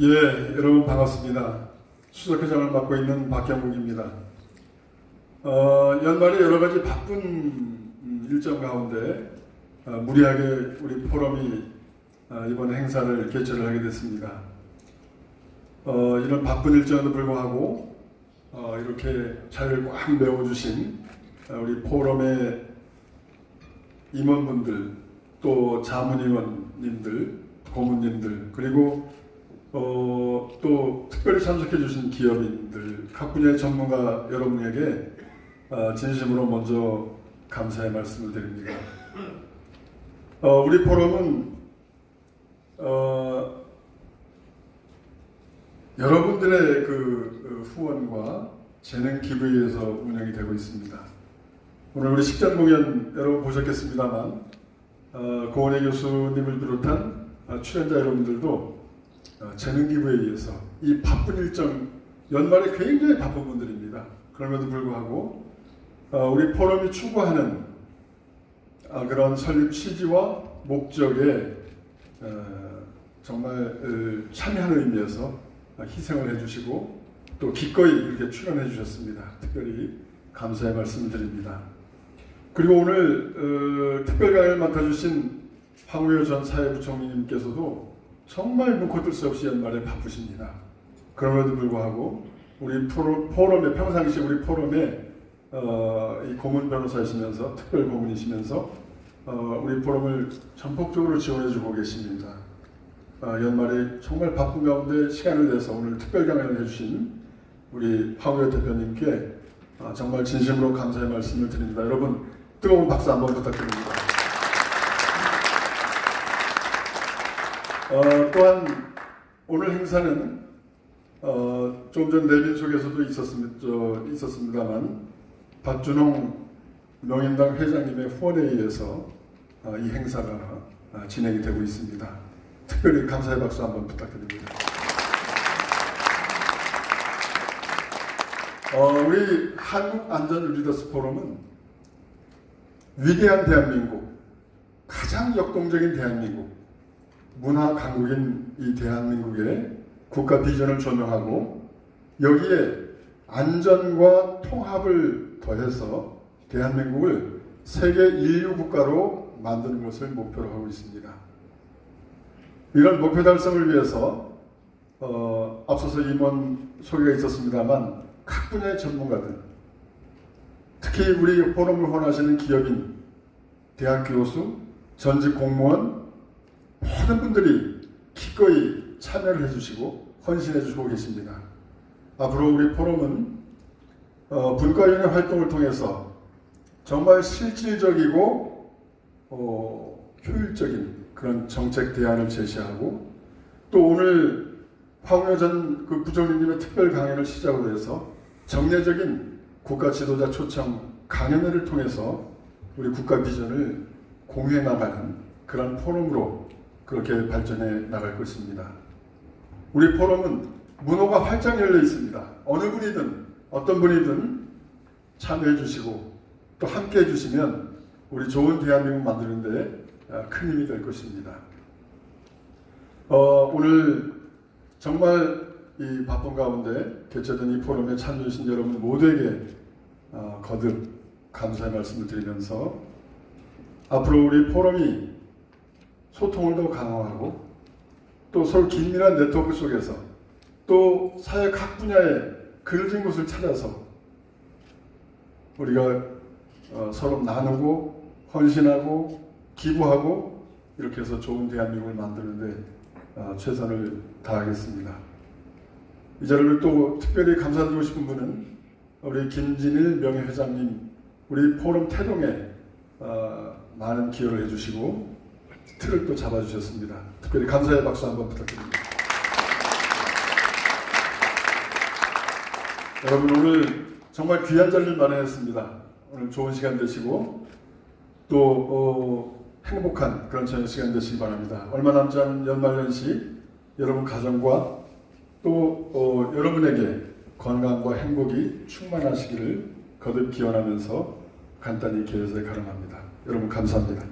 예, 여러분 반갑습니다. 수석회장을 맡고 있는 박경국입니다. 어, 연말에 여러 가지 바쁜 음, 일정 가운데 어, 무리하게 우리 포럼이 어, 이번 행사를 개최를 하게 됐습니다. 어, 이런 바쁜 일정에도 불구하고 어, 이렇게 자리를 꽉 메워주신 어, 우리 포럼의 임원분들 또 자문위원님들 고문님들 그리고 어, 또 특별히 참석해 주신 기업인들 각 분야의 전문가 여러분에게 어, 진심으로 먼저 감사의 말씀을 드립니다. 어, 우리 포럼은 어, 여러분들의 그 어, 후원과 재능 기부에 의해서 운영이 되고 있습니다. 오늘 우리 식전 공연 여러분 보셨겠습니다만 어, 고은혜 교수님을 비롯한 어, 출연자 여러분들도 어, 재능 기부에 의해서 이 바쁜 일정 연말에 굉장히 바쁜 분들입니다. 그럼에도 불구하고 어, 우리 포럼이 추구하는 아, 그런 설립 취지와 목적에 어, 정말 어, 참여하는 의미에서 어, 희생을 해주시고 또 기꺼이 이렇게 출연해 주셨습니다. 특별히 감사의 말씀을 드립니다. 그리고 오늘 어, 특별 강연을 맡아주신 황우여 전 사회부총리님께서도 정말 눈코 뜰 수 없이 연말에 바쁘십니다. 그럼에도 불구하고 우리 포럼, 포럼에 평상시 우리 포럼에 어, 이 고문 변호사이시면서 특별 고문이시면서 어, 우리 포럼을 전폭적으로 지원해주고 계십니다. 어, 연말에 정말 바쁜 가운데 시간을 내서 오늘 특별 강연을 해주신 우리 황우여 대표님께 어, 정말 진심으로 감사의 말씀을 드립니다. 여러분 뜨거운 박수 한번 부탁드립니다. 어, 또한 오늘 행사는 어, 좀전 내빈 속에서도 있었습니다, 저, 있었습니다만 박준홍 명인당 회장님의 후원에 의해서 어, 이 행사가 어, 진행이 되고 있습니다. 특별히 감사의 박수 한번 부탁드립니다. 어, 우리 한국 안전 리더스 포럼은 위대한 대한민국, 가장 역동적인 대한민국, 문화 강국인 이 대한민국의 국가 비전을 조명하고 여기에 안전과 통합을 더해서 대한민국을 세계 인류 국가로 만드는 것을 목표로 하고 있습니다. 이런 목표 달성을 위해서 어, 앞서서 임원 소개가 있었습니다만 각 분야의 전문가들, 특히 우리 포럼을 원하시는 기업인, 대학 교수, 전직 공무원 모든 분들이 기꺼이 참여를 해주시고 헌신해주고 계십니다. 앞으로 우리 포럼은 어, 분과위원회 활동을 통해서 정말 실질적이고 어, 효율적인 그런 정책 대안을 제시하고 또 오늘 황우여 전그 부총리님의 특별 강연을 시작으로 해서 정례적인 국가 지도자 초청 강연회를 통해서 우리 국가 비전을 공유해 나가는 그런 포럼으로 그렇게 발전해 나갈 것입니다. 우리 포럼은 문호가 활짝 열려 있습니다. 어느 분이든 어떤 분이든 참여해 주시고 또 함께 해 주시면 우리 좋은 대한민국 만드는데 어, 큰 힘이 될 것입니다. 어, 오늘 정말 이 바쁜 가운데 개최된 이 포럼에 참여해 주신 여러분 모두에게 어, 거듭 감사의 말씀을 드리면서 앞으로 우리 포럼이 소통을 더 강화하고 또 서로 긴밀한 네트워크 속에서 또 사회 각 분야에 그려진 곳을 찾아서 우리가 어, 서로 나누고 헌신하고 기부하고 이렇게 해서 좋은 대한민국을 만드는데 어, 최선을 다하겠습니다. 이 자리를 또 특별히 감사드리고 싶은 분은 우리 김진일 명예회장님 우리 포럼 태동에 어, 많은 기여를 해주시고 틀을 또 잡아주셨습니다. 특별히 감사의 박수 한번 부탁드립니다. 여러분 오늘 정말 귀한 자리를 마련했습니다. 오늘 좋은 시간 되시고 또 어, 행복한 그런 저녁 시간 되시기 바랍니다. 얼마 남지 않은 연말연시 여러분 가정과 또 어, 여러분에게 건강과 행복이 충만하시기를 거듭 기원하면서 간단히 개회에 가름합니다. 여러분 감사합니다.